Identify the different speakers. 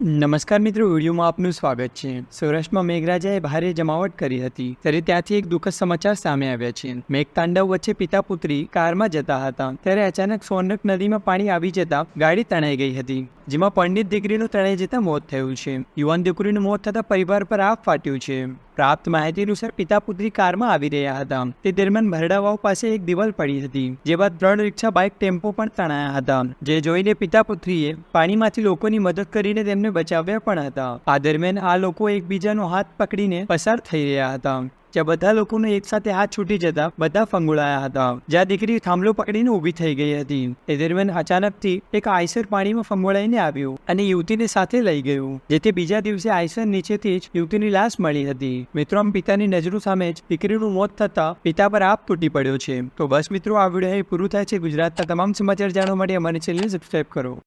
Speaker 1: નમસ્કાર મિત્રો, વિડીયોમાં આપનું સ્વાગત છે. સૌરાષ્ટ્રમાં મેઘરાજાએ ભારે જમાવટ કરી હતી, ત્યારે ત્યાંથી એક દુઃખદ સમાચાર સામે આવ્યા છે. મેઘતાંડવ વચ્ચે પિતા પુત્રી કારમાં જતા હતા, ત્યારે અચાનક સોનક નદીમાં પાણી આવી જતા ગાડી તણાઈ ગઈ હતી, જેમાં પંડિત દીકરીનું તણાઈ જતા મોત થયું છે. યુવાન દીકરીનું મોત થતા પરિવાર પર આગ ફાટ્યું છે. પ્રાપ્ત માહિતી અનુસાર પિતા પુત્રી કારમાં આવી રહ્યા હતા. તે દરમિયાન ભરડાવાવ પાસે એક દિવાલ પડી હતી, જે બાદ ત્રણ રિક્ષા, બાઇક, ટેમ્પો પણ તણાયા હતા. જે જોઈને પિતા પુત્રીએ પાણીમાંથી લોકોની મદદ કરીને તેમને બચાવ્યા પણ હતા. આ દરમિયાન આ લોકો એકબીજાનો હાથ પકડીને પસાર થઈ રહ્યા હતા. જ્યાં બધા લોકોનો એકસાથે હાથ છૂટી જતા બધા ફંગોળાયા હતા. જ્યાં દીકરી થાંભલો પકડીને ઊભી થઈ ગઈ હતી. એ દરમિયાન અચાનકથી એક આઈસર પાણીમાં ફંગોળાઈને આવ્યું અને યુવતીને સાથે લઈ ગયું, જેથી બીજા દિવસે આઈસર નીચેથી જ યુવતીની લાશ મળી હતી. મિત્રો, આમ પિતાની નજરો સામે જ દીકરીનું મોત થતા પિતા પર આપ તૂટી પડ્યો છે. તો બસ મિત્રો, આ વીડિયો પૂરું થાય છે. ગુજરાતના તમામ સમાચાર જાણવા માટે અમારી ચેનલ સબસ્ક્રાઈબ કરો.